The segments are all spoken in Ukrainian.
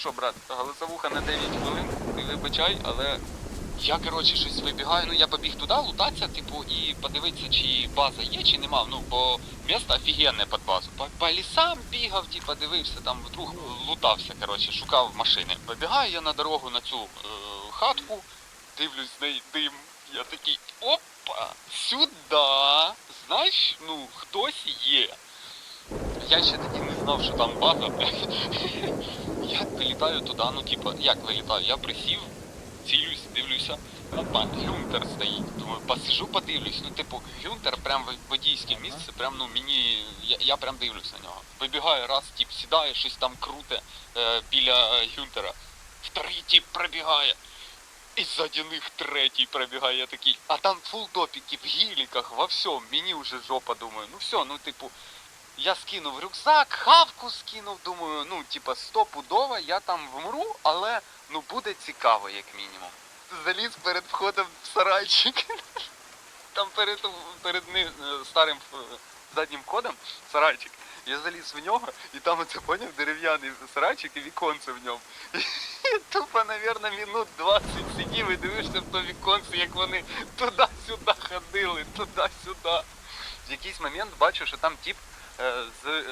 що, брат, голосовуха на 9 хвилин, ти вибачай, але я, коротше, щось вибігаю, ну я побіг туди лутатися, типу, і подивитися, чи база є, чи нема. Ну, бо місто офігенне під базу. По, по лісам бігав, типу, дивився, там вдруг лутався, коротше, шукав машини. Вибігаю я на дорогу на цю е, хатку, дивлюсь з неї дим. Я такий, опа, сюди. Знаєш, ну, хтось є. Я ще тоді не знав, що там база. Вилітаю туди, ну типа, як вилітаю? Я присів, цілюсь, дивлюся, опа, Гюнтер стоїть. Думаю, посижу, подивлюсь. Ну, типу, Гюнтер прям в- водійське місце, прям ну мені. Я, я прям дивлюсь на нього. Вибігаю раз, тип, сідає, щось там круте е, біля е, Гюнтера. Вторий тип пробігає. І ззаді них третій пробігає, я такий. А там фултопіки в гіліках, во всьому, мені вже жопа, думаю. Ну все, ну типу, я скинув рюкзак, хавку скинув, думаю, ну, типа, стопудово, я там вмру, але ну буде цікаво, як мінімум. Заліз перед входом в сарайчик. Там перед, перед ни- е, старим е, заднім входом сарайчик. Я заліз в нього, і там оце поняв дерев'яний сарайчик і віконце в ньому. І тупо, навірно, минут 20 сидів і дивишся в то віконце, як вони туди-сюди ходили, туди-сюди. В якийсь момент бачу, що там тип з е,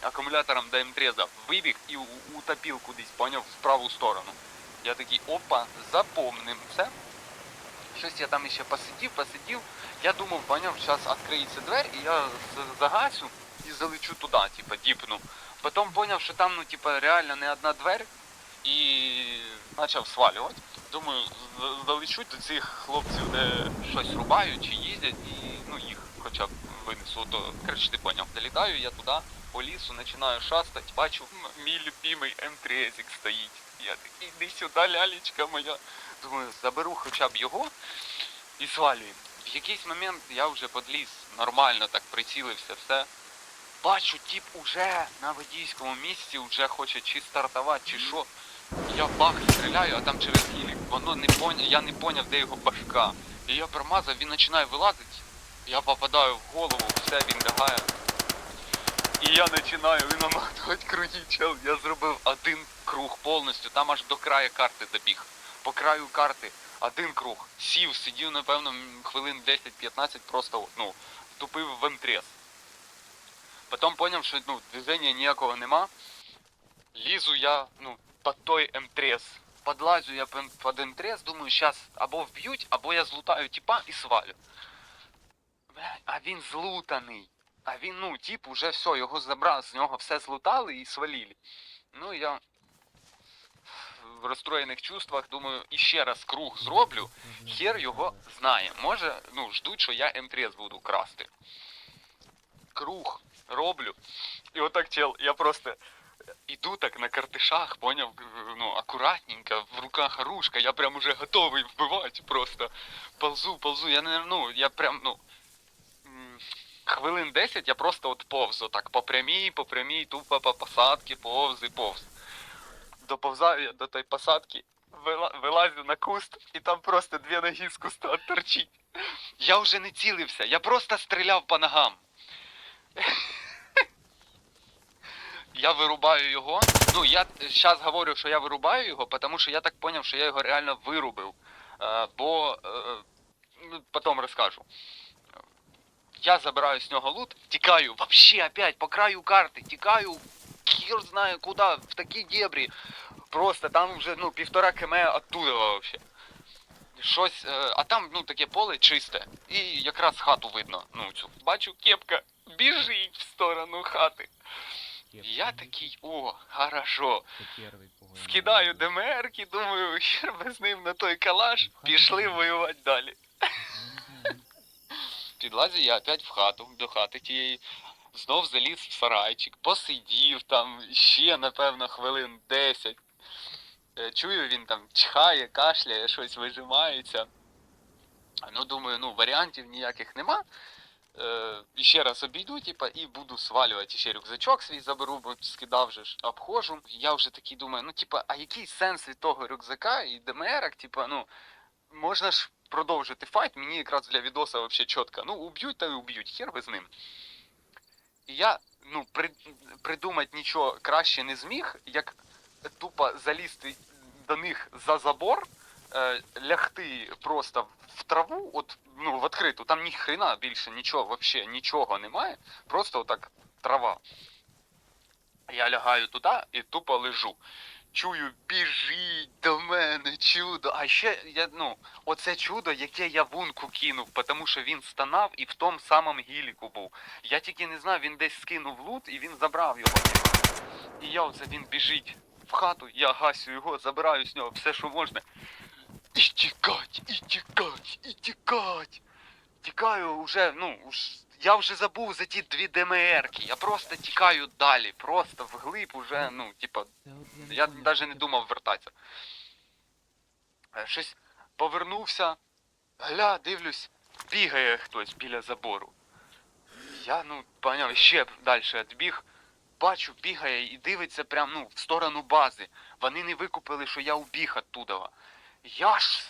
акумулятором ДМ-треза вибіг і утопив кудись, поняв, в праву сторону. Я такий, опа, запомним це. Щось я там ще посидів, посидів. Я думав, поняв, зараз відкриється двері, і я загасю і залечу туди, типа, діпну. Потім поняв, що там, ну, типа, реально не одна двері, і почав свалювати. Думаю, залечу до цих хлопців, де щось рубають чи їздять, і ну їх хоча б винесу до. Коротше, ти поняв. Долітаю я туди, по лісу, починаю шастати, бачу, мій любимий М3 стоїть. Я такий, іди сюди, лялечка моя. Думаю, заберу хоча б його і свалюємо. В якийсь момент я вже подліз, нормально так прицілився, все. Бачу, тип уже на водійському місці, вже хоче чи стартувати, чи що. Я бах стріляю, а там через гілік. Воно не поня... я не поняв, де його башка. І я промазав, він починає вилазити. Я попадаю в голову, все, він лягає. І я починаю наматувати круги, чел. Я зробив один круг повністю, там аж до краю карти добіг. По краю карти один круг. Сів, сидів, напевно, хвилин 10-15, просто ну, втупив в емтрес. Потім зрозумів, що ну, движення ніякого нема. Лізу я, ну, під той М3. Подлазю я під М3, думаю, зараз або вб'ють, або я злутаю типа і свалю. Блядь, А він злутаний. А він, ну, тип, уже все, його забрав, з нього все злутали і свалили. Ну, я в розстроєних чувствах думаю, іще раз круг зроблю, хер його знає. Може, ну, ждуть, що я М3 буду красти. Круг роблю. І отак, чел, я просто іду так на картишах, поняв, ну, акуратненько, в руках оружка, я прям уже готовий вбивати просто. Ползу, ползу, я не, ну, я прям, ну, хвилин 10 я просто от повз, отак, по прямій, по прямій, тупо по посадці, повз і повз. Доповзаю я до тої посадки, вилазю на куст, і там просто дві ноги з куста торчить. Я вже не цілився, я просто стріляв по ногам. Я вирубаю його. Ну, я зараз говорю, що я вирубаю його, тому що я так зрозумів, що я його реально вирубив. Е, бо е, ну, потім розкажу. Я забираю з нього лут, тікаю вообще опять по краю карти, тікаю, хер знає куди, в такі дебрі. Просто там вже ну, півтора км оттуда вообще. Щось, е, а там ну таке поле чисте. І якраз хату видно. Ну, цю. Бачу, кепка біжить в сторону хати. Я такий, о, хорошо. Скидаю ДМРки, думаю, хер би з ним на той калаш, пішли воювати далі. Підлазю я опять в хату, до хати тієї, знов заліз в сарайчик, посидів там ще, напевно, хвилин 10. Е, Чую, він там чхає, кашляє, щось вижимається. Ну, думаю, ну, варіантів ніяких нема. Е, ще раз обійду, типа, і буду свалювати. Ще рюкзачок свій заберу, бо скидав же ж, обходжу. Я вже такий думаю, ну, типа, а який сенс від того рюкзака і ДМР, типа, ну, можна ж продовжити файт, мені якраз для відоса вообще чітко. Ну, уб'ють та й уб'ють, хер би з ним. І я, ну, при, придумати нічого краще не зміг, як тупо залізти до них за забор, е, лягти просто в траву, от, ну, в відкриту, там ні хрена більше нічого, вообще нічого немає, просто отак трава. Я лягаю туди і тупо лежу. Чую, біжить до мене чудо. А ще я, ну, оце чудо, яке я вунку кинув, тому що він стонав і в тому самому гіліку був. Я тільки не знаю, він десь скинув лут і він забрав його. І я оце він біжить в хату, я гасю його, забираю з нього все, що можна. І тікать, і тікать, і тікать. Тікаю вже, ну, уж- я вже забув за ті дві ДМРки. Я просто тікаю далі, просто вглиб уже, ну, типа, я навіть не думав вертатися. Е, Щось повернувся, гля, дивлюсь, бігає хтось біля забору. Я, ну, поняв, ще далі відбіг, бачу, бігає і дивиться прям, ну, в сторону бази. Вони не викупили, що я убіг оттуда. Я ж,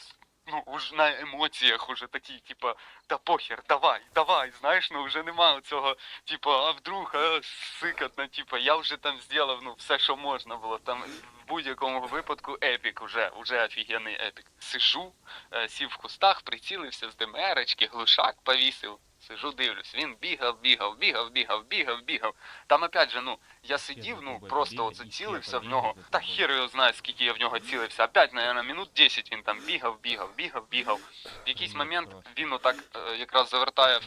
ну, уж на емоціях уже такий, типа, та похер, давай, давай, знаєш, ну вже нема цього, типа, а вдруг, а, сикотно, типа, я вже там зробив, ну, все, що можна було. Там будь-якому випадку епік уже, уже офігенний епік. Сижу, е, сів в кустах, прицілився з ДМРочки, глушак повісив. Сижу, дивлюсь, він бігав, бігав, бігав, бігав, бігав, бігав. Там опять же, ну, я сидів, ну, просто оце цілився в нього. Та хер його знає, скільки я в нього цілився. Опять, наверное, минут 10 він там бігав, бігав, бігав, бігав. В якийсь Ну, момент він отак е, якраз завертає в,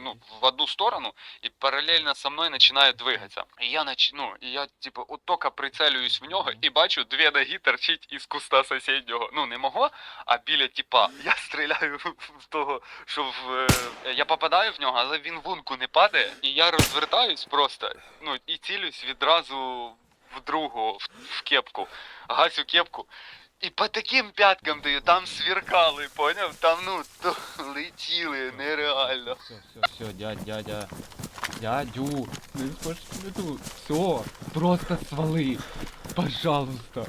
ну, в одну сторону і паралельно со мною починає двигатися. І я нач... ну, і я, типу, от тільки прицелююсь в нього і бачу, дві ноги торчить із куста сусіднього. Ну, не мого, а біля типа. Я стріляю в того, що в. е, Я попадаю в нього, але він в лунку не падає. І я розвертаюсь просто, ну, і цілюсь відразу в другого, в, в кепку. Гасю кепку. І по таким п'яткам даю, там сверкали, поняв? Там, ну, то летіли, нереально. Все, все, все, дядь, дядя. Дядю, не спошлю. Все, просто свали. Пожалуйста.